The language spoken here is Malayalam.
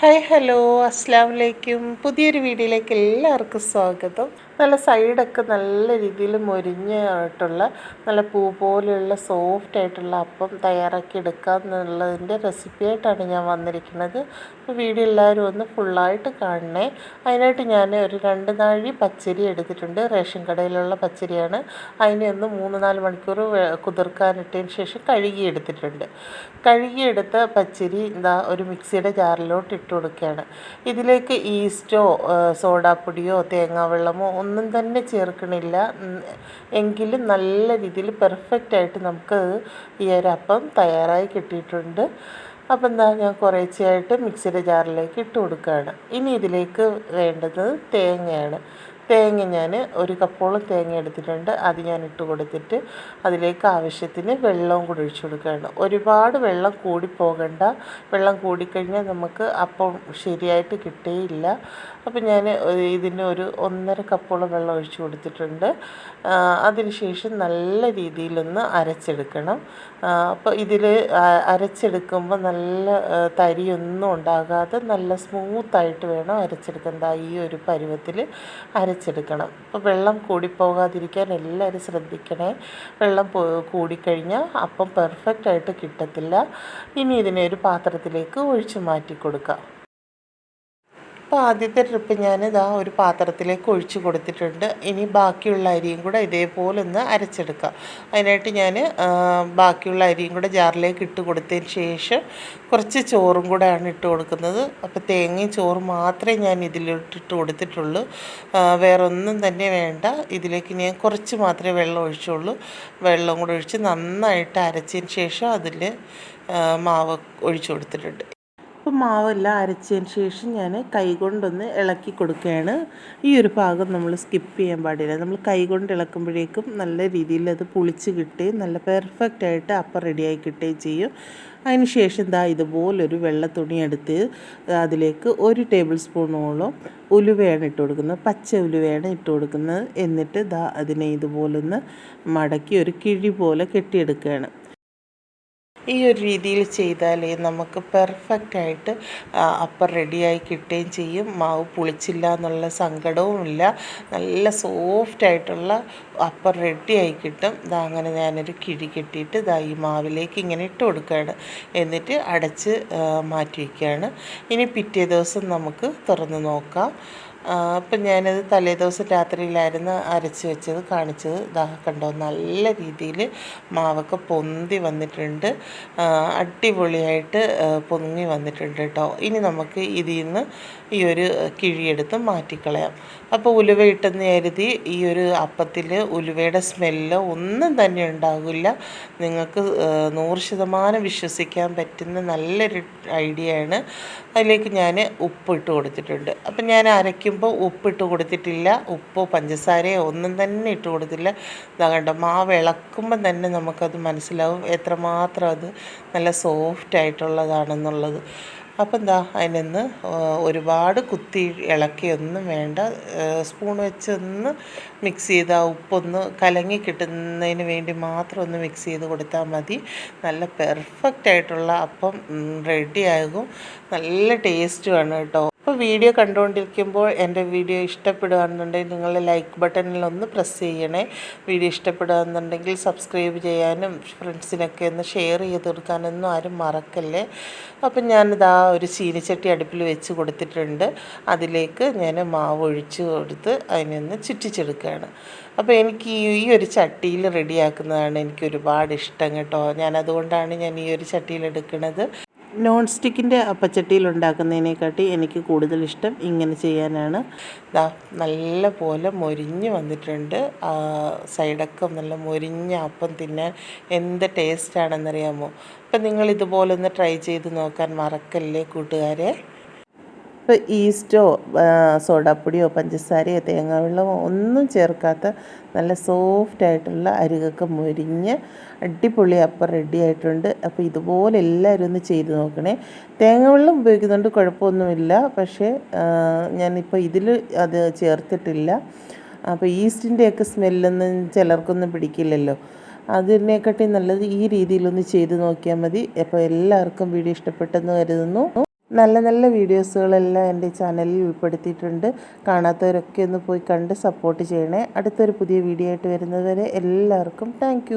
ഹായ് ഹലോ അസ്സാം വലൈക്കും പുതിയൊരു വീഡിയോയിലേക്ക് എല്ലാവർക്കും സ്വാഗതം. നല്ല സൈഡൊക്കെ നല്ല രീതിയിൽ മൊരിഞ്ഞായിട്ടുള്ള നല്ല പൂ പോലെയുള്ള സോഫ്റ്റ് ആയിട്ടുള്ള അപ്പം തയ്യാറാക്കി എടുക്കുക എന്നുള്ളതിന്റെ റെസിപ്പിയായിട്ടാണ് ഞാൻ വന്നിരിക്കുന്നത്. വീഡിയോ എല്ലാവരും ഒന്ന് ഫുള്ളായിട്ട് കാണണേ. അതിനായിട്ട് ഞാൻ ഒരു രണ്ട് നാഴി പച്ചരി എടുത്തിട്ടുണ്ട്. റേഷൻ കടയിലുള്ള പച്ചരിയാണ്. അതിനെ ഒന്ന് മൂന്ന് നാല് മണിക്കൂർ കുതിർക്കാനിട്ടതിന് ശേഷം കഴുകി എടുത്തിട്ടുണ്ട്. കഴുകിയെടുത്ത പച്ചരി എന്താ ഒരു മിക്സിയുടെ ജാറിലോട്ട് ഇട്ട് കൊടുക്കുകയാണ്. ഇതിലേക്ക് ഈസ്റ്റോ സോഡാപ്പൊടിയോ തേങ്ങാവെള്ളമോ ഒന്നും തന്നെ ചേർക്കണില്ല. എങ്കിലും നല്ല രീതിയിൽ പെർഫെക്റ്റായിട്ട് നമുക്ക് ഈ ഒരു അപ്പം തയ്യാറായി കിട്ടിയിട്ടുണ്ട്. അപ്പം എന്താ ഞാൻ കുറേശ്ശെയായിട്ട് മിക്സിയുടെ ജാറിലേക്ക് ഇട്ട് കൊടുക്കുകയാണ്. ഇനി ഇതിലേക്ക് വേണ്ടത് തേങ്ങയാണ്. തേങ്ങ ഞാൻ ഒരു കപ്പോളം തേങ്ങ എടുത്തിട്ടുണ്ട്. അത് ഞാൻ ഇട്ട് കൊടുത്തിട്ട് അതിലേക്ക് ആവശ്യത്തിന് വെള്ളവും കൂടി ഒഴിച്ചു കൊടുക്കുകയാണ്. ഒരുപാട് വെള്ളം കൂടി പോകണ്ട. വെള്ളം കൂടിക്കഴിഞ്ഞാൽ നമുക്ക് അപ്പം ശരിയായിട്ട് കിട്ടേയില്ല. അപ്പം ഞാൻ ഇതിന് ഒരു ഒന്നര കപ്പോളം വെള്ളം ഒഴിച്ചു കൊടുത്തിട്ടുണ്ട്. അതിനുശേഷം നല്ല രീതിയിലൊന്ന് അരച്ചെടുക്കണം. അപ്പോൾ ഇതിൽ അരച്ചെടുക്കുമ്പോൾ നല്ല തരിയൊന്നും ഉണ്ടാകാതെ നല്ല സ്മൂത്തായിട്ട് വേണം അരച്ചെടുക്കാൻ. ഈ ഒരു പരുവത്തിൽ അരച്ചെടുക്കണം അപ്പോൾ വെള്ളം കൂടിപ്പോകാതിരിക്കാൻ എല്ലാവരും ശ്രദ്ധിക്കണേ. വെള്ളം കൂടിക്കഴിഞ്ഞാൽ അപ്പം പെർഫെക്റ്റ് ആയിട്ട് കിട്ടത്തില്ല. ഇനി ഇതിനെ ഒരു പാത്രത്തിലേക്ക് ഒഴിച്ച് മാറ്റി കൊടുക്കാം അപ്പോൾ ആദ്യത്തെ ട്രിപ്പ് ഞാൻ ഇതാ ഒരു പാത്രത്തിലേക്ക് ഒഴിച്ച് കൊടുത്തിട്ടുണ്ട്. ഇനി ബാക്കിയുള്ള അരിയും കൂടെ ഇതേപോലെ ഒന്ന് അരച്ചെടുക്കുക അതിനായിട്ട് ഞാൻ ബാക്കിയുള്ള അരിയും കൂടെ ജാറിലേക്ക് ഇട്ട് കൊടുത്തതിന് ശേഷം കുറച്ച് ചോറും കൂടെയാണ് ഇട്ട് കൊടുക്കുന്നത്. അപ്പോൾ തേങ്ങയും ചോറും മാത്രമേ ഞാൻ ഇതിലിട്ടിട്ട് കൊടുത്തിട്ടുള്ളൂ. വേറൊന്നും തന്നെ വേണ്ട. ഇതിലേക്ക് ഞാൻ കുറച്ച് മാത്രമേ വെള്ളം ഒഴിച്ചുള്ളൂ. വെള്ളം കൂടെ ഒഴിച്ച് നന്നായിട്ട് അരച്ചതിന് ശേഷം അതിൽ മാവ് ഒഴിച്ചു കൊടുത്തിട്ടുണ്ട്. മാവെല്ലാം അരച്ചതിന് ശേഷം ഞാൻ കൈകൊണ്ടൊന്ന് ഇളക്കി കൊടുക്കുകയാണ്. ഈ ഒരു ഭാഗം നമ്മൾ സ്കിപ്പ് ചെയ്യാൻ പാടില്ല. നമ്മൾ കൈകൊണ്ട് ഇളക്കുമ്പോഴേക്കും നല്ല രീതിയിൽ അത് പുളിച്ച് കിട്ടുകയും നല്ല പെർഫെക്റ്റ് ആയിട്ട് അപ്പം റെഡിയായി കിട്ടുകയും ചെയ്യും. അതിന് ശേഷം ദാ ഇതുപോലൊരു വെള്ള തുണി എടുത്ത് അതിലേക്ക് ഒരു ടേബിൾ സ്പൂണോളം ഉലുവയാണ് ഇട്ട് കൊടുക്കുന്നത്. പച്ച ഉലുവയാണ് ഇട്ട് കൊടുക്കുന്നത്. എന്നിട്ട് ദാ അതിനെ ഇതുപോലൊന്ന് മടക്കി ഒരു കിഴി പോലെ കെട്ടിയെടുക്കുകയാണ്. ഈ ഒരു രീതിയിൽ ചെയ്താലേ നമുക്ക് പെർഫെക്റ്റ് ആയിട്ട് അപ്പം റെഡിയായി കിട്ടുകയും ചെയ്യും. മാവ് പുളിച്ചില്ല എന്നുള്ള സങ്കടവും ഇല്ല. നല്ല സോഫ്റ്റായിട്ടുള്ള അപ്പം റെഡിയായി കിട്ടും. ഇതാ അങ്ങനെ ഞാനൊരു കിഴി കെട്ടിയിട്ട് ഇതാ ഈ മാവിലേക്ക് ഇങ്ങനെ ഇട്ട് കൊടുക്കുകയാണ്. എന്നിട്ട് അടച്ച് മാറ്റി വയ്ക്കുകയാണ്. ഇനി പിറ്റേ ദിവസം നമുക്ക് തുറന്ന് നോക്കാം. അപ്പം ഞാനത് തലേദിവസം രാത്രിയിലായിരുന്നു അരച്ച് വെച്ചത് കാണിച്ചത്. ദാഹക്കണ്ടോ കണ്ടോ നല്ല രീതിയിൽ മാവൊക്കെ പൊന്തി വന്നിട്ടുണ്ട്. അടിപൊളിയായിട്ട് പൊങ്ങി വന്നിട്ടുണ്ട് കേട്ടോ. ഇനി നമുക്ക് ഇതിൽ നിന്ന് ഈ ഒരു കിഴിയെടുത്ത് മാറ്റിക്കളയാം. അപ്പോൾ ഉലുവ ഇട്ടെന്ന് കരുതി ഈ ഒരു അപ്പത്തിൽ ഉലുവയുടെ സ്മെല്ലോ ഒന്നും തന്നെ ഉണ്ടാകില്ല നിങ്ങൾക്ക് നൂറ് ശതമാനം വിശ്വസിക്കാൻ പറ്റുന്ന നല്ലൊരു ഐഡിയ ആണ് അതിലേക്ക് ഞാൻ ഉപ്പ് ഇട്ട് കൊടുത്തിട്ടുണ്ട്. അപ്പം ഞാൻ അരയ്ക്കുമ്പോൾ ഉപ്പിട്ട് കൊടുത്തിട്ടില്ല ഉപ്പോ പഞ്ചസാരയോ ഒന്നും തന്നെ ഇട്ട് കൊടുത്തില്ല. ഇതാ കണ്ടോ മാവ് ഇളക്കുമ്പം തന്നെ നമുക്കത് മനസ്സിലാവും എത്രമാത്രം അത് നല്ല സോഫ്റ്റ് ആയിട്ടുള്ളതാണെന്നുള്ളത്. അപ്പം എന്താ അതിനൊന്ന് ഒരുപാട് കുത്തി ഇളക്കിയൊന്നും വേണ്ട. സ്പൂൺ വെച്ച് ഒന്ന് മിക്സ് ചെയ്ത് ആ ഉപ്പൊന്ന് കലങ്ങി കിട്ടുന്നതിന് വേണ്ടി മാത്രം ഒന്ന് മിക്സ് ചെയ്ത് കൊടുത്താൽ മതി. നല്ല പെർഫെക്റ്റ് ആയിട്ടുള്ള അപ്പം റെഡിയാകും നല്ല ടേസ്റ്റുമാണ് കേട്ടോ. അപ്പോൾ വീഡിയോ കണ്ടുകൊണ്ടിരിക്കുമ്പോൾ എന്റെ വീഡിയോ ഇഷ്ടപ്പെടുകയാണെന്നുണ്ടെങ്കിൽ നിങ്ങൾ ലൈക്ക് ബട്ടണിൽ ഒന്ന് പ്രസ് ചെയ്യണേ. വീഡിയോ ഇഷ്ടപ്പെടുകയെന്നുണ്ടെങ്കിൽ സബ്സ്ക്രൈബ് ചെയ്യാനും ഫ്രണ്ട്സിനൊക്കെ ഒന്ന് ഷെയർ ചെയ്ത് കൊടുക്കാനൊന്നും ആരും മറക്കല്ലേ. അപ്പം ഞാനിതാ ഒരു ചീനിച്ചട്ടി അടുപ്പിൽ വെച്ച് കൊടുത്തിട്ടുണ്ട്. അതിലേക്ക് ഞാൻ മാവ് ഒഴിച്ച് കൊടുത്ത് അതിനൊന്ന് ചുറ്റിച്ചെടുക്കുകയാണ്. അപ്പോൾ എനിക്ക് ഈ ഒരു ചട്ടിയിൽ റെഡിയാക്കുന്നതാണ് എനിക്ക് ഒരുപാട് ഇഷ്ടം കേട്ടോ. ഞാൻ അതുകൊണ്ടാണ് ഞാൻ ഈ ഒരു ചട്ടിയിൽ എടുക്കുന്നത്. നോൺ സ്റ്റിക്കിന്റെ അപ്പച്ചട്ടിയിൽ ഉണ്ടാക്കുന്നതിനെക്കാട്ടി എനിക്ക് കൂടുതൽ ഇഷ്ടം ഇങ്ങനെ ചെയ്യാനാണ്. ദാ നല്ല പോലെ മൊരിഞ്ഞ് വന്നിട്ടുണ്ട്. സൈഡൊക്കെ നല്ല മൊരിഞ്ഞ അപ്പം തിന്നാൻ എന്ത് ടേസ്റ്റാണെന്നറിയാമോ അപ്പം നിങ്ങൾ ഒന്ന് ട്രൈ ചെയ്ത് നോക്കാൻ മറക്കല്ലേ കൂട്ടുകാരെ? ഇപ്പോൾ ഈസ്റ്റോ സോഡാപ്പൊടിയോ പഞ്ചസാരയോ തേങ്ങാവെള്ളമോ ഒന്നും ചേർക്കാത്ത നല്ല സോഫ്റ്റായിട്ടുള്ള അരികൊക്കെ മുരിഞ്ഞ് അടിപൊളി അപ്പം റെഡി ആയിട്ടുണ്ട്. അപ്പോൾ ഇതുപോലെ എല്ലാവരും ഒന്ന് ചെയ്ത് നോക്കണേ. തേങ്ങാവെള്ളം ഉപയോഗിക്കുന്നുണ്ട് കുഴപ്പമൊന്നുമില്ല. പക്ഷേ ഞാനിപ്പോൾ ഇതിൽ അത് ചേർത്തിട്ടില്ല. അപ്പോൾ ഈസ്റ്റിന്റെയൊക്കെ സ്മെല്ലൊന്നും ചിലർക്കൊന്നും പിടിക്കില്ലല്ലോ. അതിനെക്കാട്ടി നല്ലത് ഈ രീതിയിലൊന്ന് ചെയ്ത് നോക്കിയാൽ മതി. അപ്പോൾ എല്ലാവർക്കും വീഡിയോ ഇഷ്ടപ്പെട്ടെന്ന് കരുതുന്നു. നല്ല നല്ല വീഡിയോസുകളെല്ലാം എന്റെ ചാനലിൽ ഉൾപ്പെടുത്തിയിട്ടുണ്ട്. കാണാത്തവരൊക്കെ ഒന്ന് പോയി കണ്ട് സപ്പോർട്ട് ചെയ്യണേ. അടുത്തൊരു പുതിയ വീഡിയോ ആയിട്ട് വരുന്നതുവരെ എല്ലാവർക്കും താങ്ക്